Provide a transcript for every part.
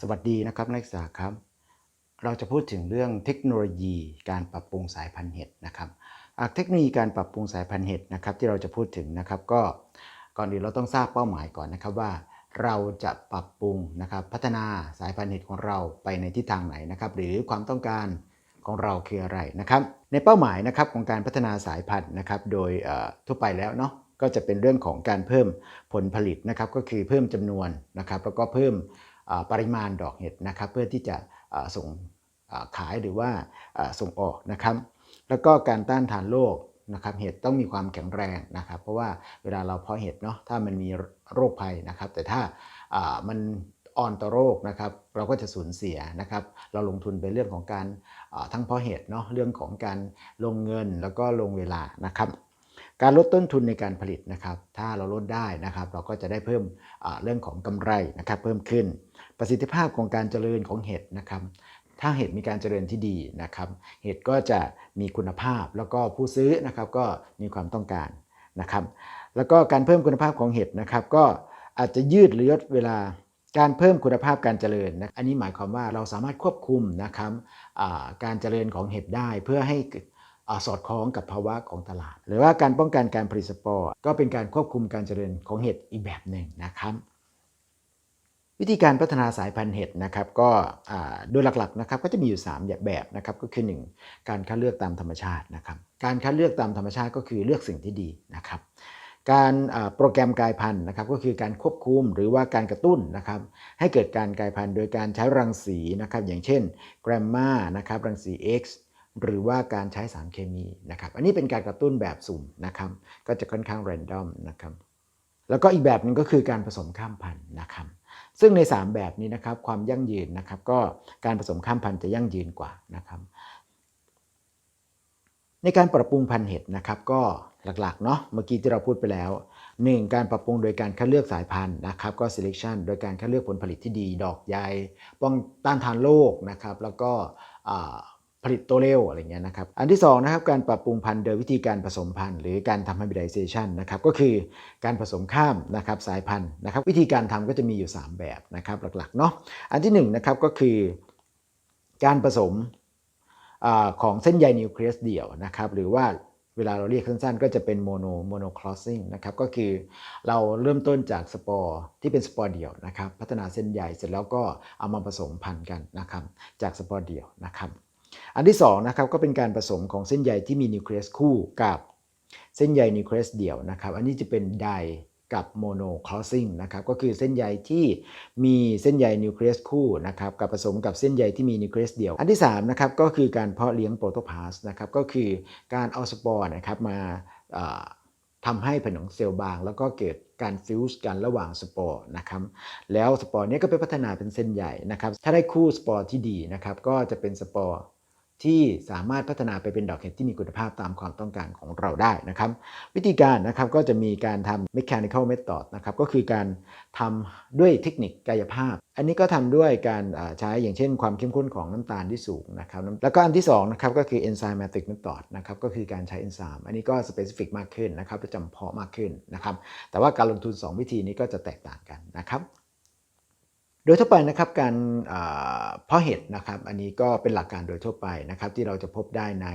สวัสดีนะครับนักศึกษาครับ เราจะพูดถึงเรื่องเทคโนโลยีการปรับปรุงสายพันธุ์เห็ดนะครับอ่าเทคโนโลยีการปรับปรุงสายพันธุ์เห็ดนะครับที่เราจะพูดถึงนะครับก็ก่อนอื่นเราต้องทราบเป้าหมายก่อนนะครับว่า เราจะปรับปรุงนะครับพัฒนาสายพันธุ์เห็ดของเราไปในทิศทางไหนนะครับหรือความต้องการของเราคืออะไรนะครับในเป้าหมายนะครับของการพัฒนาสายพันธุ์นะครับโดยทั่วไปแล้วเนาะก็จะเป็นเรื่องของการเพิ่มผลผลิตนะครับก็คือเพิ่มจำนวนนะครับแล้วก็เพิ่ม ปริมาณดอกเห็ดนะครับเพื่อที่จะส่งขายหรือว่าส่งออกนะครับ แล้วก็การต้านทานโรคนะครับเห็ดต้องมีความแข็งแรงนะครับ เพราะว่าเวลาเราเพาะเห็ดเนาะถ้ามันมีโรคภัยนะครับ แต่ถ้ามันอ่อนต่อโรคนะครับเราก็จะสูญเสียนะครับ เราลงทุนไปเรื่องของการทั้งเพาะเห็ดเนาะเรื่องของการลงเงินแล้วก็ลงเวลานะครับ การลดต้นทุนในการผลิตนะครับ ถ้าเราลดได้นะครับ เราก็จะได้เพิ่มเรื่องของกำไรนะครับเพิ่มขึ้น ประสิทธิภาพของการเจริญของเห็ดนะครับถ้าเห็ดมีการเจริญที่ดีนะครับ เห็ดก็จะมีคุณภาพแล้วก็ผู้ซื้อนะครับก็มีความต้องการนะครับ แล้วก็การเพิ่มคุณภาพของเห็ดนะครับ ก็อาจจะยืดหรือลดเวลาการเพิ่มคุณภาพการเจริญนะอันนี้หมายความว่าเราสามารถควบคุมนะครับการเจริญของเห็ดได้เพื่อให้อสอดคล้องกับภาวะของตลาด หรือว่าการป้องกันการผลิตสปอร์ก็เป็นการควบคุมการเจริญของเห็ดอีกแบบหนึ่งนะครับ วิธีการพัฒนาสายพันธุ์เห็ดนะครับก็โดยหลักๆนะครับก็จะมีอยู่ 3 แบบนะครับก็คือ 1 การคัดเลือกตามธรรมชาตินะครับการคัดเลือกตามธรรมชาติก็คือเลือกสิ่งที่ดีนะครับการโปรแกรมกายพันธุ์นะครับก็คือการควบคุมหรือว่าการกระตุ้นนะครับให้เกิดการกลายพันธุ์โดยการใช้รังสีนะครับอย่างเช่นแกรมมานะครับรังสี X หรือว่าการใช้สารเคมีนะครับอันนี้เป็นการกระตุ้นแบบสุ่มนะครับก็จะค่อนข้างแรนดอมนะครับ แล้วก็อีกแบบหนึ่งก็คือการผสมข้ามพันธุ์นะครับ ซึ่งใน 3 แบบนี้นะครับความยั่งยืนนะครับก็การผสมข้ามพันธุ์จะยั่งยืนกว่านะครับในการปรับปรุงพันธุ์เห็ดนะครับก็หลักๆเนาะเมื่อกี้ที่เราพูดไปแล้ว 1. การปรับปรุงโดยการคัดเลือกสายพันธุ์นะครับก็ selection โดยการคัดเลือกผลผลิตที่ดี ดอกใหญ่ป้องต้านทานโรคนะครับแล้วก็ ผลิตโตเร็วอะไรเงี้ยนะครับ อันที่2นะครับการปรับปรุงพันธุ์โดยวิธีการผสมพันธุ์หรือการทำ hybridization นะครับก็คือการผสมข้ามนะครับสายพันธุ์นะครับวิธีการทำก็จะมีอยู่ 3 แบบนะครับหลักๆเนาะอันที่1นะครับก็คือการผสมอของเส้นใยนิวเคลียสเดี่ยวนะครับหรือว่าเวลาเราเรียกสั้นๆ ก็จะเป็นโมโนโมโนคลอสซิ่งนะครับก็คือเราเริ่มต้นจากสปอร์ที่เป็นสปอร์เดี่ยวนะครับพัฒนาเส้นใยเสร็จแล้วก็เอามาผสมพันธุ์กันนะครับจากสปอร์เดี่ยวนะครับ อันที่2นะครับก็เป็นการผสมของเส้นใยที่มีนิวเคลียสคู่กับเส้นใยนิวเคลียสเดี่ยวนะครับ อันนี้จะเป็นไดกับโมโนคลอสซิ่งนะครับก็คือเส้นใยที่มีเส้นใยนิวเคลียสคู่นะครับกับผสมกับเส้นใยที่มีนิวเคลียสเดี่ยว อันที่3นะครับก็คือการเพาะเลี้ยงโปรโตพาสนะครับก็คือการเอาสปอร์นะครับมาอ่าทำให้ผนังเซลล์บาง แล้วก็เกิดการฟิวส์กันระหว่างสปอร์นะครับแล้วสปอร์นี้ก็ไปพัฒนาเป็นเส้นใหญ่นะครับถ้าได้คู่สปอร์ที่ดีนะครับก็จะเป็นสปอร์ ที่สามารถพัฒนาไปเป็นดอกเห็ดที่มีคุณภาพตามความต้องการของเราได้นะครับ วิธีการนะครับก็จะมีการทำ mechanical method นะครับก็คือการทำด้วยเทคนิคกายภาพ อันนี้ก็ทำด้วยการใช้อย่างเช่น ความเข้มข้นของน้ำตาลที่สูงนะครับแล้วก็อันที่2นะครับก็คือ enzymatic method นะครับก็คือการใช้เอนไซม์อันนี้ก็ specific มากขึ้นนะครับจะจำเพาะมากขึ้นนะครับแต่ว่าการลงทุน 2 วิธีนี้ก็จะแตกต่างกันนะครับ โดยทั่วไปนะครับการอ่าเพาะเห็ดนะครับ อันนี้ก็เป็นหลักการโดยทั่วไปนะครับที่เราจะพบได้ใน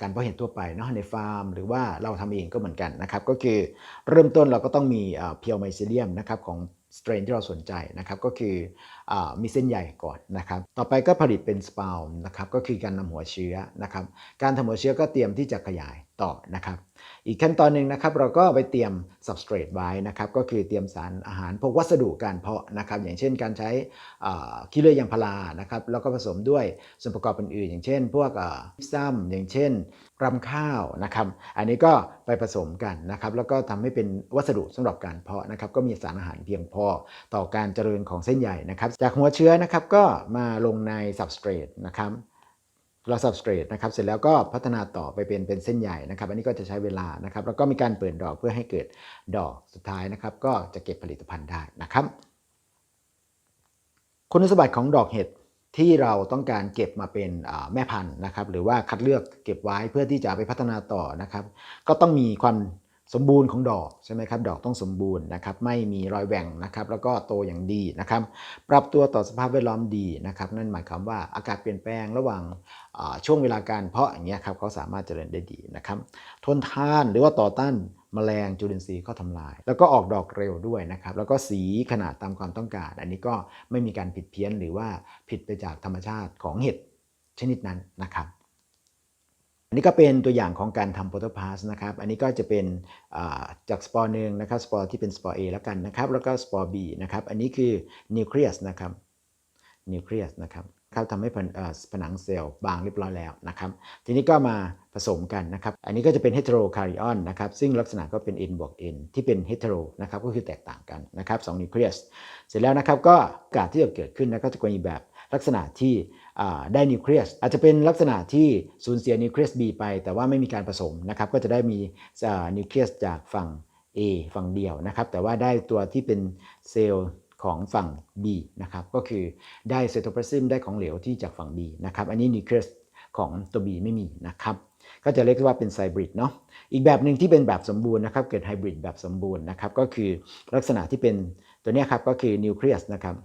การเพาะเห็ดทั่วไปเนาะในฟาร์ม หรือว่าเราทำเองก็เหมือนกันนะครับ ก็คือเริ่มต้นเราก็ต้องมีเพียวไมซิเลียมนะครับของ สเตรนที่เราสนใจนะครับก็คืออมีเส้นใหญ่ก่อนนะครับ ต่อไปก็ผลิตเป็นสปาวนะครับก็คือการนำหัวเชื้อนะครับ การทำหัวเชื้อก็เตรียมที่จะขยายต่อนะครับ อีกขั้นตอนหนึ่งนะครับเราก็ไปเตรียม substrate ไว้นะครับก็คือเตรียมสารอาหารพวกวัสดุการเพาะนะครับ อย่างเช่นการใช้ขี้เลื่อยยางพารานะครับแล้วก็ผสมด้วยส่วนประกอบอื่นๆอย่างเช่น พวกซ้ำอย่างเช่น รำข้าวนะครับ อันนี้ก็ไปผสมกันนะครับ แล้วก็ทำให้เป็นวัสดุสำหรับการเพาะนะครับ ก็มีสารอาหารเพียงพอต่อการเจริญของเส้นใหญ่นะครับ จากหัวเชื้อนะครับก็มาลงใน substrate นะครับเรา substrate นะครับ เสร็จแล้วก็พัฒนาต่อไปเป็นเป็นเส้นใหญ่นะครับ อันนี้ก็จะใช้เวลานะครับ แล้วก็มีการเปิดดอกเพื่อให้เกิดดอกสุดท้ายนะครับ ก็จะเก็บผลิตภัณฑ์ได้นะครับ คุณสมบัติของดอกเห็ด ที่เราต้องการเก็บมาเป็นแม่พันธุ์นะครับหรือว่าคัดเลือกเก็บไว้เพื่อที่จะไปพัฒนาต่อนะครับ ก็ต้องมีความ สมบูรณ์ของดอกใช่ไหมครับดอกต้องสมบูรณ์นะครับไม่มีรอยแหว่งนะครับแล้วก็โตอย่างดีนะครับปรับตัวต่อสภาพแวดล้อมดีนะครับนั่นหมายความว่าอากาศเปลี่ยนแปลงระหว่างช่วงเวลาการเพาะอย่างเงี้ยครับเขาสามารถเจริญได้ดีนะครับทนทานหรือว่าต่อต้านแมลงจุลินทรีย์เข้าทำลาย แล้วก็ออกดอกเร็วด้วยนะครับแล้วก็สีขนาดตามความต้องการ อันนี้ก็ไม่มีการผิดเพี้ยนหรือว่าผิดไปจากธรรมชาติของเห็ดชนิดนั้นนะครับ อันนี้ก็เป็นตัวอย่างของการทำโปรโตพาสนะครับ อันนี้ก็จะเป็นจากสปอร์หนึ่งนะครับ สปอร์ที่เป็นสปอร์ A แล้วกันนะครับ แล้วก็สปอร์ B นะครับ อันนี้คือนิวเคลียสนะครับ นิวเคลียสนะครับครับทำให้ผน,ผนังเซลล์บางเรียบร้อยแล้วนะครับ ทีนี้ก็มาผสมกันนะครับ อันนี้ก็จะเป็นเฮ t โรคาริออนนะครับ ซึ่งลักษณะก็เป็น N บวก N ที่เป็นเฮ t โรนะครับ ก็คือแตกต่างกันนะครับสองนิวเคลียส เสร็จแล้วนะครับก็กาสที่จะเกิดขึ้นนะก็จะมีแบบ ลักษณะที่ได้นิวเคลียสอาจจะเป็นลักษณะที่สูญเสียนิวเคลียส B ไป แต่ว่าไม่มีการผสมนะครับก็จะได้มีนิวเคลียสจากฝั่ง A ฝั่งเดียวนะครับแต่ว่าได้ตัวที่เป็นเซลล์ของฝั่ง B นะครับก็คือได้ไซโตพลาซึมได้ของเหลวที่จากฝั่ง B นะครับอันนี้นิวเคลียสของตัว B ไม่มีนะครับก็จะเรียกว่าเป็นไซบริดเนาะอีกแบบหนึ่งที่เป็นแบบสมบูรณ์นะครับเกิดไฮบริดแบบสมบูรณ์นะครับก็คือลักษณะที่เป็นตัวเนี้ยครับก็คือนิวเคลียสนะครับ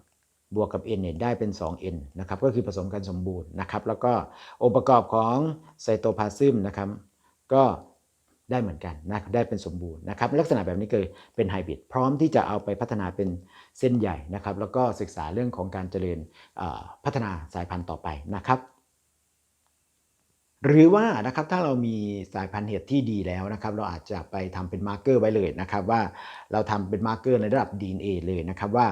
บวกกับ n เนี่ยได้เป็น 2n นะครับก็คือผสมกันสมบูรณ์นะครับ แล้วก็องค์ประกอบของไซโตพลาซึมนะครับก็ได้เหมือนกันนะได้เป็นสมบูรณ์นะครับลักษณะแบบนี้คือเป็นไฮบริดพร้อมที่จะเอาไปพัฒนาเป็นเส้นใหญ่นะครับ แล้วก็ศึกษาเรื่องของการเจริญพัฒนาสายพันธุ์ต่อไปนะครับ หรือว่านะครับถ้าเรามีสายพันธุ์เห็ดที่ดีแล้วนะครับ เราอาจจะไปทำเป็นมาร์เกอร์ไว้เลยนะครับ ว่าเราทำเป็นมาร์เกอร์ในระดับ DNA เลยนะครับว่า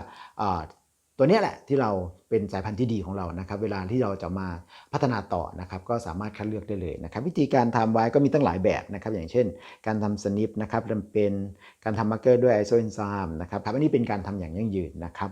ตัวนี้แหละที่เราเป็นสายพันธุ์ที่ดีของเรานะครับ เวลาที่เราจะมาพัฒนาต่อนะครับ ก็สามารถคัดเลือกได้เลยนะครับ วิธีการทำไว้ก็มีตั้งหลายแบบนะครับ อย่างเช่น การทำสนิปนะครับเป็นการทำมาร์เกอร์ด้วยไอโซเอนไซม์นะครับอันนี้เป็นการทำอย่างยั่งยืนนะครับ